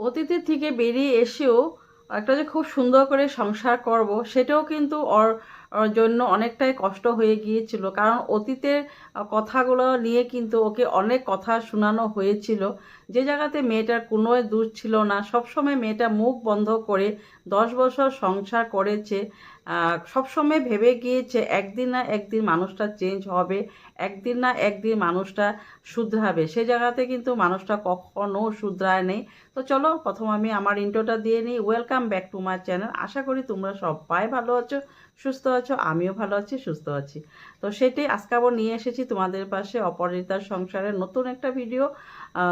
অতীতের থেকে বেরিয়ে এসেও একটা যে খুব সুন্দর করে সংসার করব, সেটাও কিন্তু ওর জন্য অনেকটাই কষ্ট হয়ে গিয়েছিল। কারণ অতীতের কথাগুলো নিয়ে কিন্তু ওকে অনেক কথা শোনানো হয়েছিল। যে জায়গাতে মেয়েটার কোনো দূর ছিল না, সবসময় মেয়েটা মুখ বন্ধ করে দশ বছর সংসার করেছে। সবসময় ভেবে গিয়েছে, একদিন না একদিন মানুষটা চেঞ্জ হবে, একদিন না একদিন মানুষটা শুধরাবে। সে জায়গাতে কিন্তু মানুষটা কখনো শুধরায় নেই। তো চলো, প্রথম আমি আমার ইন্ট্রোটা দিয়ে নিই। Welcome back to my channel আশা করি তোমরা সবাই ভালো আছো, সুস্থ আছো, আমিও ভালো আছি, সুস্থ আছি। তো সেটাই আজকে আবার নিয়ে এসেছি তোমাদের পাশে অপরাজিতার সংসারের নতুন একটা ভিডিও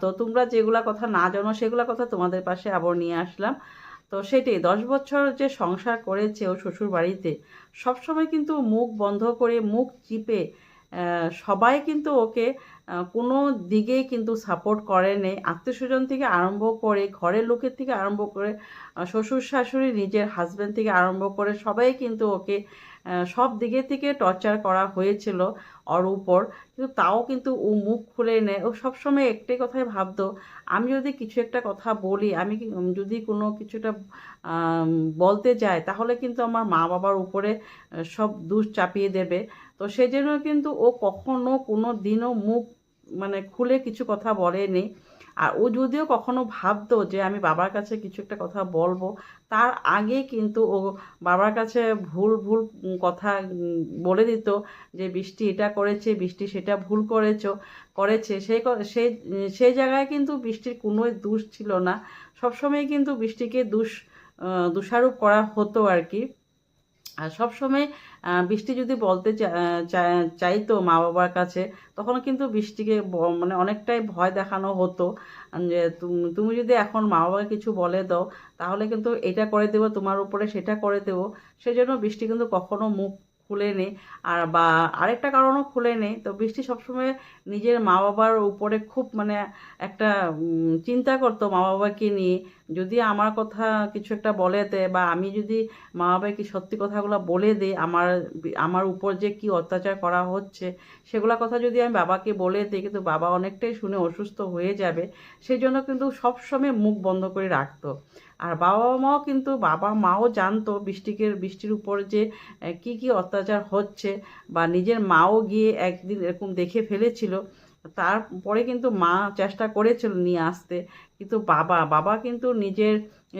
তো তোমরা যেগুলা কথা না জানো, সেগুলা কথা তোমাদের পাশে আবার নিয়ে আসলাম। তো সেটি দশ বছর যে সংসার করেছে ও শ্বশুর বাড়িতে সবসময় কিন্তু মুখ বন্ধ করে, মুখ চিপে সবাই কিন্তু ওকে কোনো দিকে কিন্তু সাপোর্ট করেনি নেই। আত্মীয় স্বজন থেকে আরম্ভ করে, ঘরের লোকের থেকে আরম্ভ করে শ্বশুর শাশুড়ি, নিজের হাজব্যান্ড থেকে আরম্ভ করে, সবাই কিন্তু ওকে সব দিকে থেকে টর্চার করা হয়েছিল ওর উপর। কিন্তু তাও কিন্তু ও মুখ খুলে নেয়। ও সবসময় একটাই কথাই ভাবতো, আমি যদি কিছু একটা কথা বলি, আমি যদি কোনো কিছুটা বলতে যাই, তাহলে কিন্তু আমার মা বাবার উপরে সব দুষ চাপিয়ে দেবে। তো সেই জন্য কিন্তু ও কখনো কোনো দিনও মুখ মানে খুলে কিছু কথা বলেনি। আর ও যদিও কখনো ভাবতো যে, আমি বাবার কাছে কিছু একটা কথা বলব তার আগে কিন্তু ও বাবার কাছে ভুল ভুল কথা বলে দিত যে বৃষ্টি এটা করেছে, বৃষ্টি সেটা ভুল করেছ, করেছে। সেই সেই সেই জায়গায় কিন্তু বৃষ্টির কোনো দোষ ছিল না। সবসময় কিন্তু বৃষ্টিকে দোষ দোষারোপ করা হতো আর কি। আর সবসময় বৃষ্টি যদি বলতে চাইতো মা বাবার কাছে, তখন কিন্তু বৃষ্টিকে মানে অনেকটাই ভয় দেখানো হতো। যে তুম- যদি এখন মা বাবাকে কিছু বলে দাও, তাহলে কিন্তু এটা করে দেবো, তোমার উপরে সেটা করে দেবো। সেই জন্য বৃষ্টি কিন্তু কখনো মুখ খুলে নেই আর বা আরেকটা কারণও খুলে নেই তো বৃষ্টি সবসময় নিজের মা বাবার উপরে খুব মানে একটা চিন্তা করতো মা বাবাকে নিয়ে। যদি আমার কথা কিছু একটা বলে দেয় বা আমি যদি মা বাবাকে সত্যি কথাগুলো বলে দিই আমার আমার উপর যে কি অত্যাচার করা হচ্ছে, সেগুলা কথা যদি আমি বাবাকে বলে দিই কিন্তু বাবা অনেকটাই শুনে অসুস্থ হয়ে যাবে সেই জন্য কিন্তু সবসময় মুখ বন্ধ করে রাখতো। আর বাবা মাও কিন্তু বাবা মাও জানতো বৃষ্টিকে, বৃষ্টির উপর যে কি কি অত্যাচার হচ্ছে, বা নিজের মাও গিয়ে একদিন এরকম দেখে ফেলেছিল তারপরে কিন্তু মা চেষ্টা করেছিল নিয়ে আসতে। কিন্তু বাবা বাবা কিন্তু নিজের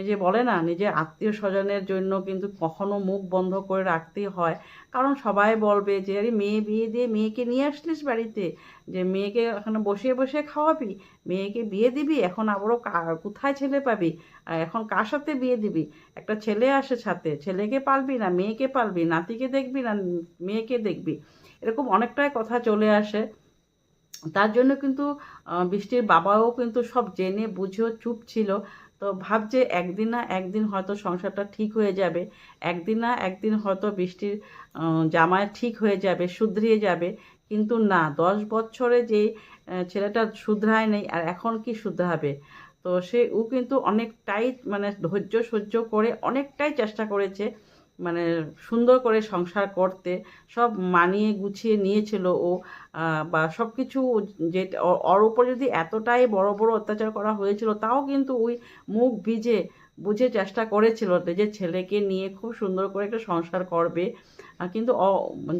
যে বলে না, নিজের আত্মীয় স্বজনের জন্য কিন্তু কখনো মুখ বন্ধ করে রাখতেই হয়। কারণ সবাই বলবে যে, আরে মেয়ে বিয়ে দিয়ে মেয়েকে নিয়ে আসলিস বাড়িতে? যে মেয়েকে এখানে বসে বসে খাওয়াবি? মেয়েকে বিয়ে দিবি? এখন আবারও কোথায় ছেলে পাবি? আর এখন কার সাথে বিয়ে দিবি? একটা ছেলে আসে সাথে, ছেলেকে পালবি না মেয়েকে পালবি? নাতিকে দেখবি না মেয়েকে দেখবি? এরকম অনেকটাই কথা চলে আসে। তার জন্য কিন্তু বৃষ্টির বাবাও কিন্তু সব জেনে বুঝেও চুপ ছিল। তো ভাবছে একদিন না একদিন হয়তো সংসারটা ঠিক হয়ে যাবে। একদিন না একদিন হয়তো বৃষ্টির জামাই ঠিক হয়ে যাবে, শুধরিয়ে যাবে। কিন্তু না, দশ বছরে যে ছেলেটা শুধরায় নেই আর এখন কি শুধরাবে? তো সে ও কিন্তু অনেকটাই মানে ধৈর্য সহ্য করে অনেকটাই চেষ্টা করেছে। মানে সুন্দর করে সংসার করতে, সব মানিয়ে গুছিয়ে নিয়েছিল ও বা সব কিছু যে ওর উপর যদি এতটাই বড় বড় অত্যাচার করা হয়েছিল, তাও কিন্তু ওই মুখ ভিজে বুঝে চেষ্টা করেছিল যে ছেলেকে নিয়ে খুব সুন্দর করে একটা সংসার করবে। কিন্তু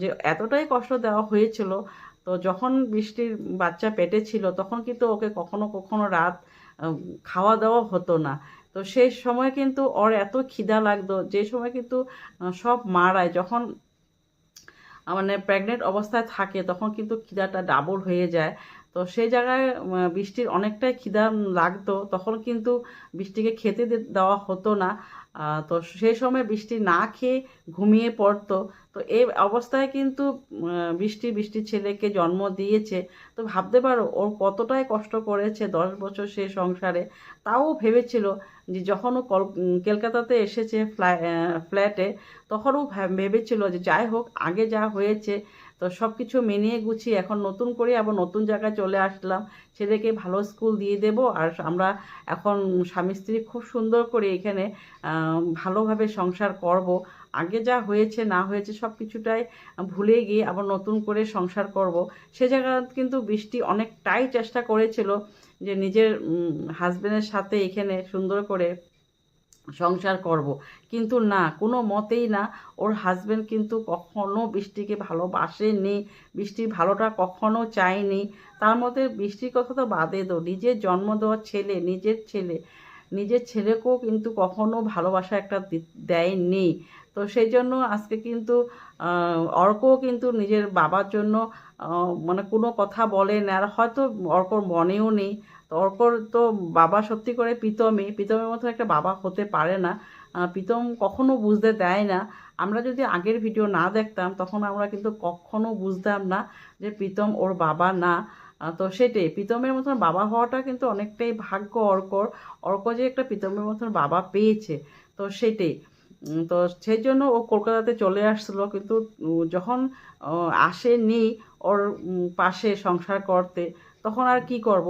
যে এতটাই কষ্ট দেওয়া হয়েছিল, তো যখন বৃষ্টির বাচ্চা পেটে ছিল, তখন কিন্তু ওকে কখনো কখনো রাত খাওয়া দাওয়া হতো না। তো সেই সময় কিন্তু ওর এত খিদা লাগতো, যে সময় কিন্তু সব মারায়। যখন মানে প্রেগনেন্ট অবস্থায় থাকে, তখন কিন্তু খিদাটা ডাবল হয়ে যায়। তো সেই জায়গায় বৃষ্টির অনেকটাই খিদা লাগতো। তখন কিন্তু বৃষ্টিকে খেতে দেওয়া হতো না। তো সেই সময় বৃষ্টি না খেয়ে ঘুমিয়ে পড়তো। তো এই অবস্থায় কিন্তু বৃষ্টি বৃষ্টির ছেলেকে জন্ম দিয়েছে। তো ভাবতে পারো, ওর কতটাই কষ্ট করেছে দশ বছর সে সংসারে। তাও ভেবেছিল যে যখন ও কল কলকাতাতে এসেছে ফ্ল্যা ফ্ল্যাটে তখনও ভেবেছিল যে যাই হোক, আগে যা হয়েছে, তো সব কিছু মেনিয়ে গুছিয়ে এখন নতুন করে আবার নতুন জায়গায় চলে আসলাম। ছেলেকে ভালো স্কুল দিয়ে দেব আর আমরা এখন স্বামী স্ত্রী খুব সুন্দর করে এখানে ভালোভাবে সংসার করব। আগে যা হয়েছে, না হয়েছে সব কিছুটাই ভুলে গিয়ে আবার নতুন করে সংসার করব। সে জায়গা কিন্তু বৃষ্টি অনেকটাই চেষ্টা করেছিল যে নিজের হাজবেন্ডের সাথে এখানে সুন্দর করে সংসার করব। কিন্তু না, কোনো মতেই না ওর হাজবেন্ড কিন্তু কখনো বৃষ্টিকে ভালোবাসেনি বৃষ্টির ভালোটা কখনো চায়নি। তার মধ্যে বৃষ্টির কথা তো বাদে দো, নিজের জন্ম দেওয়া ছেলে, নিজের ছেলে নিজের ছেলেকেও কিন্তু কখনো ভালোবাসা একটা দেয়নি। তো সেই জন্য আজকে কিন্তু অর্কও কিন্তু নিজের বাবার জন্য মানে কোনো কথা বলে না। আর হয়তো অর্কর মনেও নেই। তো অর্কর তো বাবা সত্যি করে প্রীতমই। প্রীতমের মতো একটা বাবা হতে পারে না। প্রীতম কখনো বুঝতে দেয় না। আমরা যদি আগের ভিডিও না দেখতাম, তখন আমরা কিন্তু কখনো বুঝতাম না যে প্রীতম ওর বাবা না। তো সেটাই, প্রীতমের মতন বাবা হওয়াটা কিন্তু অনেকটাই ভাগ্য অর্কর। অর্ক যে একটা প্রীতমের মতন বাবা পেয়েছে, তো সেটাই। তো সেই জন্য ও কলকাতাতে চলে আসছিল কিন্তু যখন আসেনি ওর পাশে সংসার করতে, তখন আর কি করব?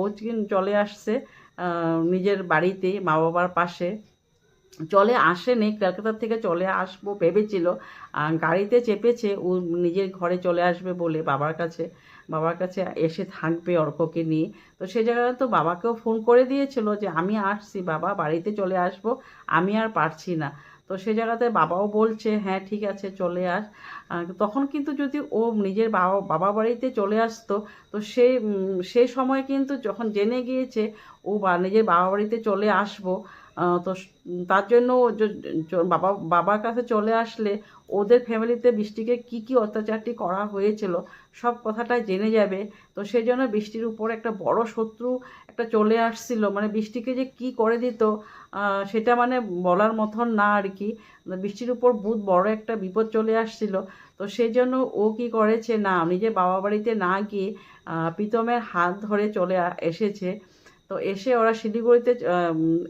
চলে আসছে নিজের বাড়িতে মা বাবার পাশে। চলে আসেনি, কলকাতা থেকে চলে আসব ভেবেছিল। গাড়িতে চেপেছে, ও নিজের ঘরে চলে আসবে বলে বাবার কাছে। বাবার কাছে এসে থাকবে অর্ককে নিয়ে। তো সে জায়গায় তো বাবাকেও ফোন করে দিয়েছিল যে, আমি আসছি, বাবা বাড়িতে চলে আসব, আমি আর পারছি না। তো সে জায়গাতে বাবাও বলছে হ্যাঁ ঠিক আছে, চলে আস। তখন কিন্তু যদি ও নিজের বাবা বাবা বাড়িতে চলে আসতো, তো সে সেই সময় কিন্তু যখন জেনে গিয়েছে, ও বা, নিজের বাবা বাড়িতে চলে আসব তো তার জন্য বাবা, বাবার কাছে চলে আসলে ওদের ফ্যামিলিতে বৃষ্টিকে কি কি অত্যাচারটি করা হয়েছিল সব কথাটাই জেনে যাবে। তো সেই জন্য বৃষ্টির উপর একটা বড় শত্রু একটা চলে আসছিল। মানে বৃষ্টিকে যে কি করে দিত সেটা মানে বলার মতন না আর কি। বৃষ্টির উপর বহুত বড় একটা বিপদ চলে আসছিল। তো সেই জন্য ও কি করেছে, না নিজের বাবা বাড়িতে না গিয়ে প্রীতমের হাত ধরে চলে এসেছে তো এসে ওরা শিলিগুড়িতে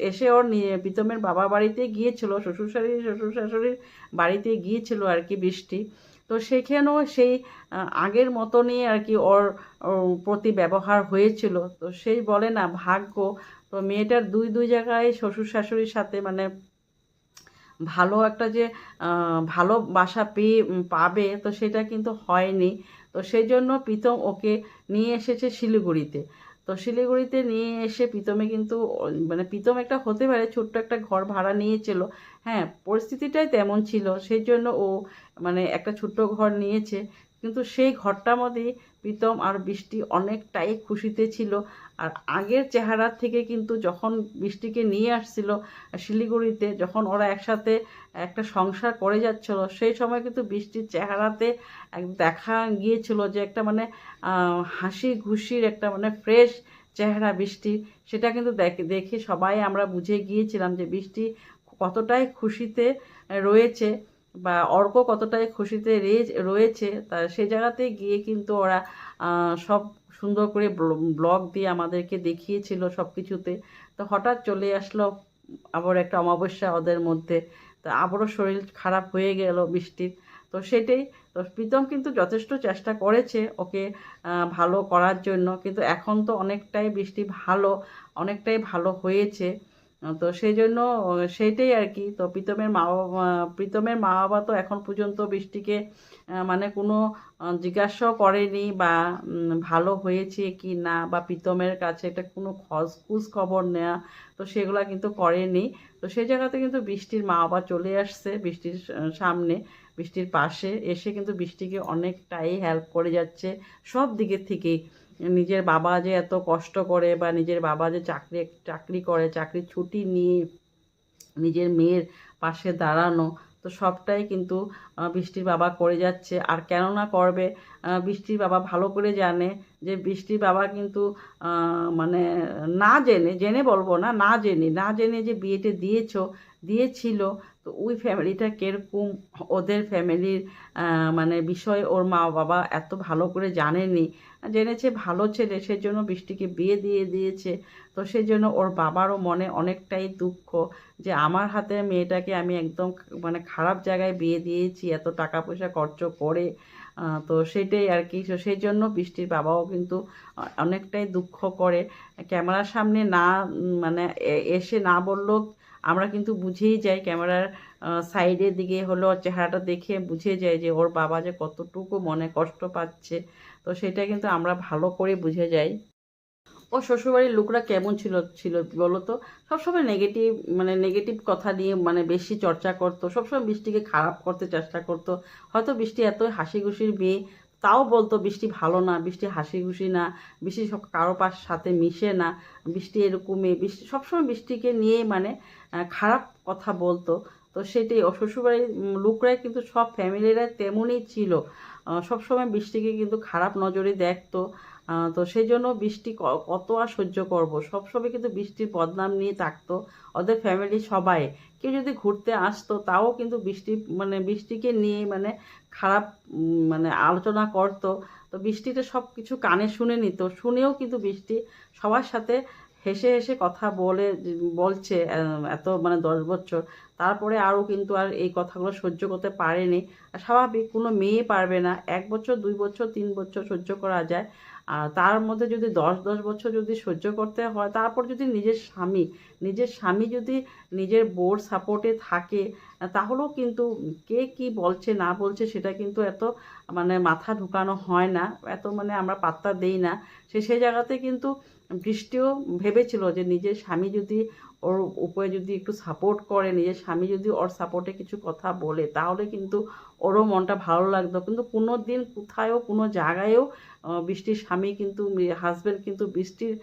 এসে ওর প্রীতমের বাবা বাড়িতে গিয়েছিল শ্বশুর শাশুড়ি শ্বশুর শাশুড়ির বাড়িতে গিয়েছিল আর কি বৃষ্টি। তো সেখানেও সেই আগের মতনই আর কি ওর প্রতি ব্যবহার হয়েছিল। তো সেই বলে না ভাগ্য। তো মেয়েটার দুই দুই জায়গায় শ্বশুর শাশুড়ির সাথে মানে ভালো একটা যে আহ, ভালোবাসা পেয়ে পাবে তো সেটা কিন্তু হয়নি। তো সেই জন্য প্রীতম ওকে নিয়ে এসেছে শিলিগুড়িতে। তো শিলিগুড়িতে নিয়ে এসে প্রীতমে কিন্তু মানে প্রীতম একটা হতে পারে, ছোট্ট একটা ঘর ভাড়া নিয়েছিল। হ্যাঁ পরিস্থিতিটাই তেমন ছিল। সেই জন্য ও মানে একটা ছোট্ট ঘর নিয়েছে। কিন্তু সেই ঘরটার মধ্যে প্রীতম আর বৃষ্টি অনেকটাই খুশিতে ছিল। আর আগের চেহারার থেকে কিন্তু যখন বৃষ্টিকে নিয়ে আসছিল শিলিগুড়িতে, যখন ওরা একসাথে একটা সংসার করে যাচ্ছিল, সেই সময় কিন্তু বৃষ্টির চেহারাতে দেখা গিয়েছিল যে একটা মানে হাসি খুশির একটা মানে ফ্রেশ চেহারা বৃষ্টি। সেটা কিন্তু দেখে সবাই আমরা বুঝে গিয়েছিলাম যে বৃষ্টি কতটাই খুশিতে রয়েছে। বা অর্ক কতটাই খুশিতে রয়েছে তা সে জায়গাতে গিয়ে কিন্তু ওরা সব সুন্দর করে ব্লগ দিয়ে আমাদেরকে দেখিয়েছিল সব কিছুতে তো হঠাৎ চলে আসলো আবার একটা অমাবস্যা ওদের মধ্যে। তা আবারও শরীর খারাপ হয়ে গেল বৃষ্টির। তো সেটাই, তো প্রীতম কিন্তু যথেষ্ট চেষ্টা করেছে ওকে ভালো করার জন্য। কিন্তু এখন তো অনেকটাই বৃষ্টি ভালো, অনেকটাই ভালো হয়েছে। তো সেই জন্য সেইটাই আর কি। তো প্রীতমের মা প্রীতমের মা বাবা তো এখন পর্যন্ত বৃষ্টিকে মানে কোনো জিজ্ঞাসাও করেনি বা ভালো হয়েছে কি না বা প্রীতমের কাছে এটা কোনো খোঁজ খোঁজ খবর নেওয়া তো সেগুলা কিন্তু করেনি। তো সেই জায়গাতে কিন্তু বৃষ্টির মা বাবা চলে আসছে বৃষ্টির সামনে, বৃষ্টির পাশে। এসে কিন্তু বৃষ্টিকে অনেকটাই হেল্প করে যাচ্ছে। সব দিকের থেকেই। নিজের বাবা যে এত কষ্ট করে বা নিজের বাবা যে চাকরি চাকরি করে, চাকরির ছুটি নিয়ে নিজের মেয়ের পাশে দাঁড়ানো, তো সবটাই কিন্তু বৃষ্টির বাবা করে যাচ্ছে। আর কেননা করবে? বৃষ্টির বাবা ভালো করে জানে যে বৃষ্টির বাবা কিন্তু মানে না জেনে জেনে বলব না না জেনে না জেনে যে বিয়েতে দিয়েছ, দিয়েছিল, তো ওই ফ্যামিলিটা কীরকম, ওদের ফ্যামিলির মানে বিষয় ওর মা বাবা এত ভালো করে জানেনি, জেনেছে ভালো ছেলে, সেজন্য বৃষ্টিকে বিয়ে দিয়ে দিয়েছে, তো সেই জন্য ওর বাবারও মনে অনেকটাই দুঃখ যে আমার হাতে মেয়েটাকে আমি একদম মানে খারাপ জায়গায় বিয়ে দিয়েছি, এত টাকা পয়সা খরচ করে তো সেটাই আর কি। তো সেই জন্য বৃষ্টির বাবাও কিন্তু অনেকটাই দুঃখ করে। ক্যামেরার সামনে না মানে এসে না বললেও আমরা কিন্তু বুঝেই যাই। ক্যামেরার সাইডের দিকে হলো চেহারাটা দেখে বুঝে যায় যে ওর বাবা যে কতটুকু মনে কষ্ট পাচ্ছে। তো সেটা কিন্তু আমরা ভালো করে বুঝে যাই। ও শ্বশুরবাড়ির লোকরা কেমন ছিল ছিল বলো তো সবসময় নেগেটিভ মানে নেগেটিভ কথা নিয়ে মানে বেশি চর্চা করতো, সবসময় বৃষ্টিকে খারাপ করতে চেষ্টা করতো। হয়তো বৃষ্টি এত হাসি খুশির মেয়ে, তাও বলতো বৃষ্টি ভালো না, বৃষ্টি হাসি খুশি না, বৃষ্টি সব কারও পাশ সাথে মিশে না, বৃষ্টি এরকমই বৃষ্টি, সবসময় বৃষ্টিকে নিয়ে মানে খারাপ কথা বলতো। তো সেটাই শ্বশুরবাড়ির লোকরাই কিন্তু সব ফ্যামিলিরা তেমনই ছিল। সবসময় বৃষ্টিকে কিন্তু খারাপ নজরে দেখতো। তো সেই জন্য বৃষ্টি কত আর সহ্য করব? সবসময় কিন্তু বৃষ্টির বদনাম নিয়ে থাকতো। ওদের ফ্যামিলি সবাই। কেউ যদি ঘুরতে আসতো, তাও কিন্তু বৃষ্টি মানে বৃষ্টিকে নিয়ে মানে খারাপ মানে আলোচনা করতো। তো বৃষ্টিতে সব কিছু কানে শুনে নিত। শুনেও কিন্তু বৃষ্টি সবার সাথে হেসে হেসে কথা বলে, বলছে এত মানে দশ বছর। তারপরে আরও কিন্তু আর এই কথাগুলো সহ্য করতে পারেনি। স্বাভাবিক কোনো মেয়ে পারবে না। এক বছর, দুই বছর, তিন বছর সহ্য করা যায়। আর তার মধ্যে যদি দশ দশ বছর যদি সহ্য করতে হয়, তারপর যদি নিজের স্বামী নিজের স্বামী যদি নিজের বোর সাপোর্টে থাকে, তাহলেও কিন্তু কে কি বলছে, না বলছে সেটা কিন্তু এত মানে মাথা ঢুকানো হয় না, এত মানে আমরা পাত্তা দেই না। সে সেই জায়গাতে কিন্তু বৃষ্টিও ভেবেছিল যে নিজের স্বামী যদি ওর উপরে যদি একটু সাপোর্ট করে, নিজের স্বামী যদি ওর সাপোর্টে কিছু কথা বলে, তাহলে কিন্তু ওরও মনটা ভালো লাগতো। কিন্তু কোনো দিন কোথায়ও, কোনো জায়গায়ও বৃষ্টির স্বামী কিন্তু হাজব্যান্ড কিন্তু বৃষ্টির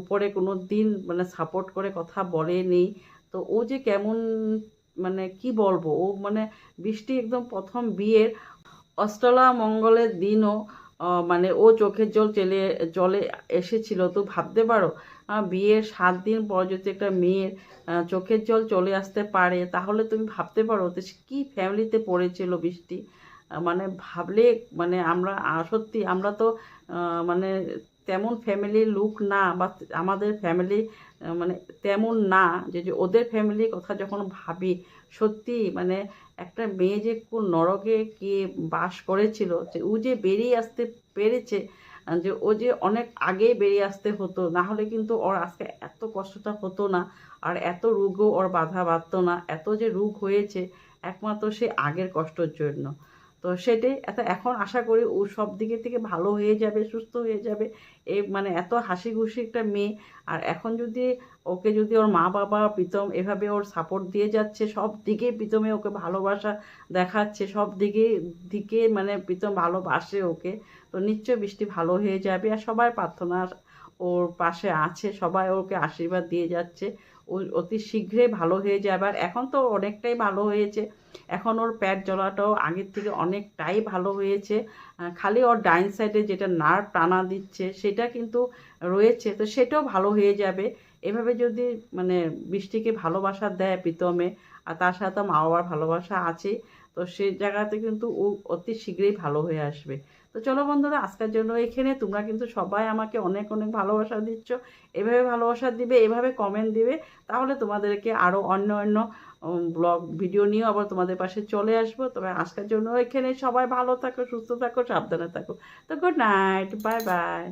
উপরে কোনো দিন মানে সাপোর্ট করে কথা বলেনি। তো ও যে কেমন মানে কি বলব? ও মানে বৃষ্টি একদম প্রথম বিয়ের অষ্টলা মঙ্গলের দিনও মানে ও চোখের জল চলে, জলে এসেছিল। তো ভাবতে পারো বিয়ের সাত দিন পর যদি একটা মেয়ের চোখের জল চলে আসতে পারে, তাহলে তুমি ভাবতে পারো তো কী ফ্যামিলিতে পড়েছিল বৃষ্টি। মানে ভাবলে মানে আমরা সত্যি আমরা তো মানে তেমন ফ্যামিলির লুক না বা আমাদের ফ্যামিলি মানে তেমন না যে যে ওদের ফ্যামিলির কথা যখন ভাবি, সত্যি মানে একটা মেয়ে যে কোন নরকে গিয়ে বাস করেছিল, যে ও যে বেরিয়ে আসতে পেরেছে যে ও যে অনেক আগে বেরিয়ে আসতে হতো, না হলে কিন্তু ওর আজকে এত কষ্টটা হতো না, আর এত রোগও ওর বাধা বাঁধতো না, এত যে রোগ হয়েছে, একমাত্র সে আগের কষ্টর জন্য। তো সেটাই এত, এখন আশা করি ও সব দিকে থেকে ভালো হয়ে যাবে, সুস্থ হয়ে যাবে। এ মানে এত হাসি খুশি একটা মেয়ে। আর এখন যদি ওকে যদি ওর মা বাবা প্রীতম এভাবে ওর সাপোর্ট দিয়ে যাচ্ছে, সব দিকে প্রীতমে ওকে ভালোবাসা দেখাচ্ছে, সব দিকে দিকে মানে প্রীতম ভালোবাসে ওকে, তো নিশ্চয় বৃষ্টি ভালো হয়ে যাবে। আর সবাই প্রার্থনা ওর পাশে আছে, সবাই ওকে আশীর্বাদ দিয়ে যাচ্ছে। অতি শীঘ্রই ভালো হয়ে যাবে আর এখন তো অনেকটাই ভালো হয়েছে। এখন ওর প্যাট জ্বলাটাও আগের থেকে অনেকটাই ভালো হয়েছে। খালি ওর ডাইন সাইডে যেটা নার্ভ টানা দিচ্ছে, সেটা কিন্তু রয়েছে। তো সেটাও ভালো হয়ে যাবে। এভাবে যদি মানে বৃষ্টিকে ভালোবাসা দেয় প্রীতমে, আর তার সাথে মা বাবার ভালোবাসা আছে, তো সেই জায়গাতে কিন্তু ও অতি শীঘ্রই ভালো হয়ে আসবে। তো চলো বন্ধুরা, আজকের জন্য এখানে। তোমরা কিন্তু সবাই আমাকে অনেক অনেক ভালোবাসা দিচ্ছ। এভাবে ভালোবাসা দিবে, এভাবে কমেন্ট দিবে, তাহলে তোমাদেরকে আরও অন্য অন্য ব্লগ ভিডিও নিয়েও আবার তোমাদের পাশে চলে আসব। তবে আজকের জন্য এখানে সবাই ভালো থাকো, সুস্থ থাকো, সাবধানে থাকো। তো গুড নাইট বাই বাই